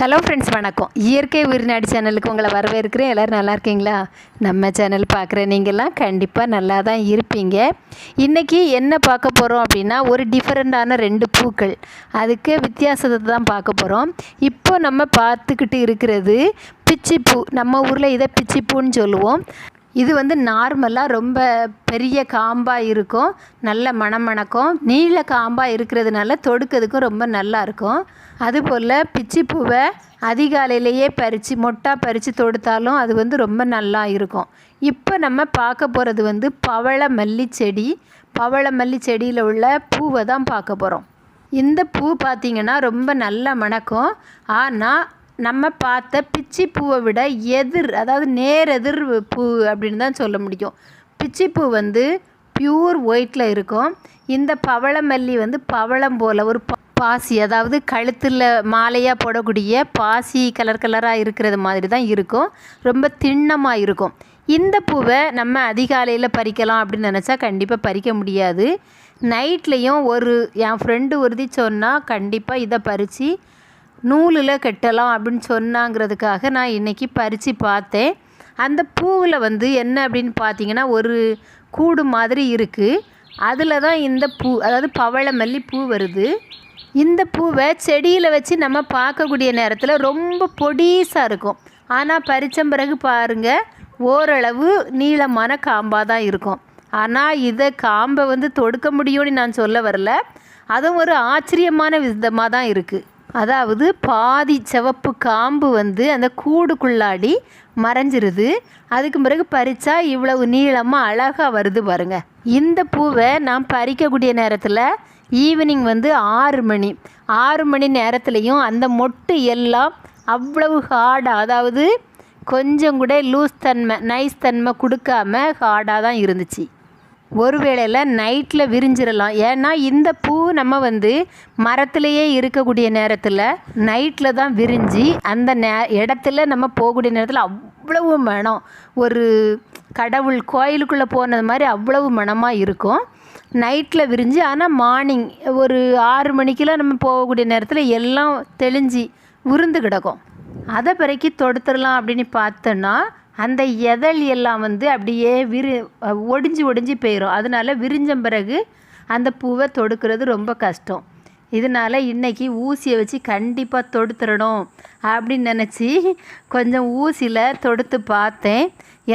Hello friends வணக்கம். இயற்கை உயிர்நாடி சேனலுக்கு உங்களை வரவேற்கிறேன். எல்லோரும் நல்லா இருக்கீங்களா? நம்ம சேனல் பார்க்குற நீங்கள்லாம் கண்டிப்பாக நல்லா தான் இருப்பீங்க. இன்றைக்கி என்ன பார்க்க போகிறோம் அப்படின்னா ஒரு டிஃப்ரெண்ட்டான ரெண்டு பூக்கள். அதுக்கு வித்தியாசத்தை தான் பார்க்க போகிறோம் இப்போ நம்ம பார்த்துக்கிட்டு இருக்கிறது பிச்சிப்பூ. நம்ம ஊரில் இதை பிச்சிப்பூன்னு சொல்லுவோம். இது வந்து நார்மலாக ரொம்ப பெரிய காம்பாக இருக்கும். நல்ல மணமணக்கும். நீள காம்பாக இருக்கிறதுனால தொடுக்கிறதுக்கும் ரொம்ப நல்லா இருக்கும். அதுபோல் பிச்சிப்பூவை அதிகாலையிலேயே பறித்து மொட்டாக பறித்து தொடுத்தாலும் அது வந்து ரொம்ப நல்லா இருக்கும். இப்போ நம்ம பார்க்க போகிறது வந்து பவள மல்லி செடி. பவள மல்லி செடியில் உள்ள பூவை தான் பார்க்க போகிறோம் இந்த பூ பார்த்திங்கன்னா ரொம்ப நல்ல மணக்கும். ஆனால் நம்ம பார்த்த பிச்சி பூவை விட எதிர் அதாவது நேரெதிர் பூ அப்படின்னு தான் சொல்ல முடியும். பிச்சி பூ வந்து பியூர் ஒயிட்டில் இருக்கும். இந்த பவளமல்லி வந்து பவளம் போல் ஒரு பாசி அதாவது கழுத்தில் மாலையாக போடக்கூடிய பாசி கலர் கலராக இருக்கிறது மாதிரி தான் இருக்கும். ரொம்ப திண்ணமாக இருக்கும். இந்த பூவை நம்ம அதிகாலையில் பறிக்கலாம் அப்படின்னு நினச்சா கண்டிப்பாக பறிக்க முடியாது. நைட்லேயும் ஒரு என் ஃப்ரெண்டு உறுதி சொன்னால் கண்டிப்பாக இதை பறித்து நூலில் கட்டலாம் அப்படின்னு சொன்னாங்கிறதுக்காக நான் இன்றைக்கி பறித்து பார்த்தேன். அந்த பூவில் வந்து என்ன அப்படின்னு பார்த்தீங்கன்னா ஒரு கூடு மாதிரி இருக்குது அதில் தான் இந்த பூ அதாவது பவளமல்லி பூ வருது. இந்த பூவை செடியில் வச்சு நம்ம பார்க்கக்கூடிய நேரத்தில் ரொம்ப பொடிசாக இருக்கும். ஆனால் பறித்த பிறகு பாருங்கள் ஓரளவு நீளமான காம்பாக தான் இருக்கும். ஆனால் இதை காம்பை வந்து தொடுக்க முடியும்னு நான் சொல்ல வரல. அதுவும் ஒரு ஆச்சரியமான விதமாக தான் இருக்குது அதாவது பாதி சிவப்பு காம்பு வந்து அந்த கூடுக்குள்ளாடி மறைஞ்சிருது. அதுக்கு பிறகு பறித்தா இவ்வளவு நீளமாக அழகாக வருது பாருங்க. இந்த பூவை நான் பறிக்கக்கூடிய நேரத்தில் ஈவினிங் வந்து ஆறு மணி. ஆறு மணி நேரத்துலையும் அந்த மொட்டு எல்லாம் அவ்வளவு ஹார்டாக அதாவது கொஞ்சம் கூட லூஸ் தன்மை நைஸ் தன்மை கொடுக்காம ஹார்டாக தான் இருந்துச்சு. ஒரு வேளையில் நைட்டில் விரிஞ்சிடலாம் ஏன்னா இந்த பூ நம்ம வந்து மரத்துலேயே இருக்கக்கூடிய நேரத்தில் நைட்டில் தான் விரிஞ்சு அந்த நே இடத்துல நம்ம போகக்கூடிய நேரத்தில் அவ்வளவு மனம். ஒரு கடவுள் கோயிலுக்குள்ளே போனது மாதிரி அவ்வளவு மனமாக இருக்கும். நைட்டில் விரிஞ்சு ஆனால் மார்னிங் ஒரு ஆறு மணிக்கெலாம் நம்ம போகக்கூடிய நேரத்தில் எல்லாம் தெளிஞ்சு உருந்து கிடக்கும். அதை பிறக்கி தொடுத்துடலாம் அப்படின்னு பார்த்தோன்னா அந்த எதழ் எல்லாம் வந்து அப்படியே விரி ஒடிஞ்சு ஒடிஞ்சு போயிடும் அதனால் விரிஞ்ச பிறகு அந்த பூவை தொடுக்கிறது ரொம்ப கஷ்டம். இதனால் இன்றைக்கி ஊசியை வச்சு கண்டிப்பாக தொடுத்துடணும் அப்படின்னு நினச்சி கொஞ்சம் ஊசியில் தொடுத்து பார்த்தேன்.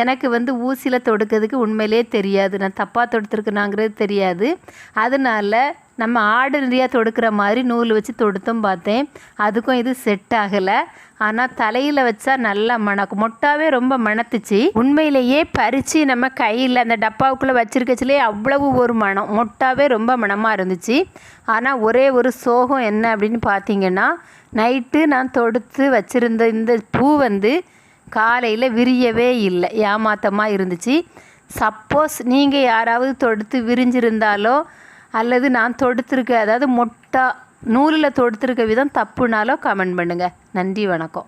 எனக்கு வந்து ஊசியில் தொடுக்கிறதுக்கு உண்மையிலே தெரியாது. நான் தப்பாக தொடுத்துருக்குனாங்கிறது தெரியாது. அதனால் நம்ம ஆர்டினரியாக தொடுக்கிற மாதிரி நூல் வச்சு தொடுத்தும் பார்த்தேன். அதுக்கும் இது செட் ஆகலை. ஆனால் தலையில் வச்சா நல்லா மணக்கும். மொட்டாவே ரொம்ப மணத்துச்சு. உண்மையிலேயே பறித்து நம்ம கையில் அந்த டப்பாவுக்குள்ளே வச்சிருக்கச்சிலே அவ்வளவு ஒரு மனம் மொட்டாவே ரொம்ப மனமாக இருந்துச்சு. ஆனால் ஒரே ஒரு சோகம் என்ன அப்படின்னு பார்த்தீங்கன்னா நைட்டு நான் தொடுத்து வச்சுருந்த இந்த பூ வந்து காலையில் விரியவே இல்லை. ஏமாத்தமாக இருந்துச்சு. சப்போஸ் நீங்கள் யாராவது தொடுத்து விரிஞ்சிருந்தாலோ அல்லது நான் தொடுத்திருக்க அதாவது மொட்டா நூலில் தொடுத்துருக்க விதம் தப்புனாலோ கமெண்ட் பண்ணுங்கள் நன்றி வணக்கம்.